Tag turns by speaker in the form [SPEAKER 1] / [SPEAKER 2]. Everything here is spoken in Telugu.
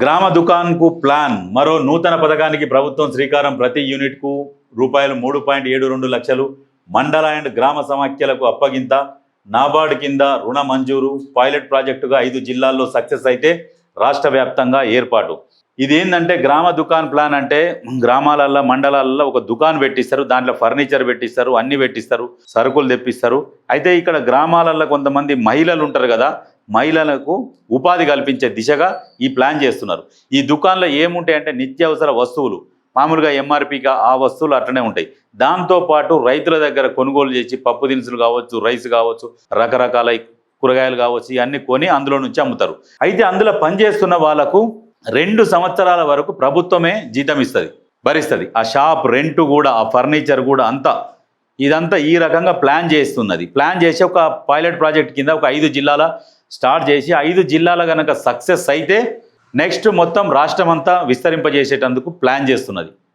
[SPEAKER 1] గ్రామ దుకాన్కు ప్లాన్. మరో నూతన పథకానికి ప్రభుత్వం శ్రీకారం ప్రతి యూనిట్కు రూపాయలు మూడు పాయింట్ ఏడు రెండు లక్షలు. మండల అండ్ గ్రామ సమాఖ్యలకు అప్పగింత. నాబార్డు కింద రుణ మంజూరు. పైలట్ ప్రాజెక్టుగా ఐదు జిల్లాల్లో సక్సెస్ అయితే రాష్ట్ర వ్యాప్తంగా ఏర్పాటు. ఇది ఏంటంటే గ్రామ దుకాన్ ప్లాన్ అంటే గ్రామాలల్లో మండలాల్లో ఒక దుకాన్ పెట్టిస్తారు. దాంట్లో ఫర్నిచర్ పెట్టిస్తారు అన్ని పెట్టిస్తారు సరుకులు తెప్పిస్తారు. అయితే ఇక్కడ గ్రామాలలో కొంతమంది మహిళలు ఉంటారు కదా మహిళలకు ఉపాధి కల్పించే దిశగా ఈ ప్లాన్ చేస్తున్నారు. ఈ దుకాణంలో ఏముంటాయంటే నిత్యావసర వస్తువులు. మామూలుగా ఎంఆర్పిగా ఆ వస్తువులు అట్లనే ఉంటాయి. దాంతోపాటు రైతుల దగ్గర కొనుగోలు చేసి పప్పు దినుసులు కావచ్చు రైస్ కావచ్చు రకరకాల కూరగాయలు కావచ్చు ఇవన్నీ కొని అందులో నుంచి అమ్ముతారు. అయితే అందులో పనిచేస్తున్న వాళ్ళకు రెండు సంవత్సరాల వరకు ప్రభుత్వమే జీతం ఇస్తుంది భరిస్తుంది. ఆ షాప్ రెంట్ కూడా ఆ ఫర్నిచర్ కూడా అంతా ఇదంతా ఈ రకంగా ప్లాన్ చేస్తున్నది. ప్లాన్ చేసి ఒక పైలట్ ప్రాజెక్ట్ కింద ఒక ఐదు జిల్లాల స్టార్ట్ చేసి ఐదు జిల్లాల కనుక సక్సెస్ అయితే నెక్స్ట్ మొత్తం రాష్ట్రం అంతా విస్తరింపజేసేటందుకు ప్లాన్ చేస్తున్నది.